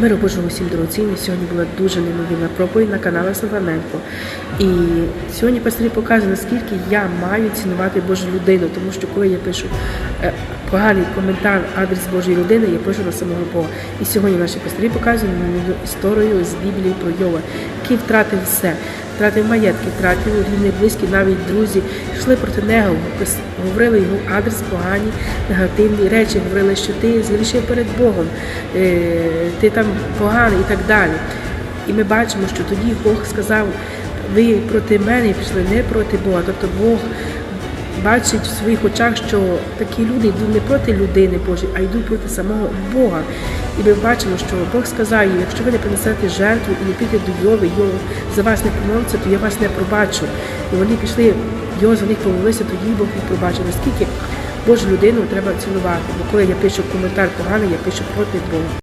Миру Божого всім дорогоцінні. Сьогодні була дуже неймовірна проповідь на каналі Саваненко. І сьогодні пастирі показує, наскільки я маю цінувати Божу людину, тому що коли я пишу е, поганий коментар адрес Божої людини, я пишу на самого Бога. І сьогодні наші пастирі показують історію з Біблії про Йова, який втратив все. Втратив маєтки, втратив рідні, близькі, навіть друзі, йшли проти нього, говорили його адрес погані, негативні речі, говорили, що ти згрішив перед Богом, е, ти там поганий і так далі. І ми бачимо, що тоді Бог сказав, ви проти мене пішли не проти Бога. Тобто Бог бачить в своїх очах, що такі люди йдуть не проти людини Божої, а йдуть проти самого Бога. І ми бачимо, що Бог сказав їм, якщо ви не принесете жертву і не підете до Йови, Йов за вас не промовиться, то я вас не пробачу. І вони пішли, Його за них помолився, тоді Бог їх пробачив. Наскільки Божу людину треба цінувати. Бо коли я пишу коментар поганий, я пишу проти Бога.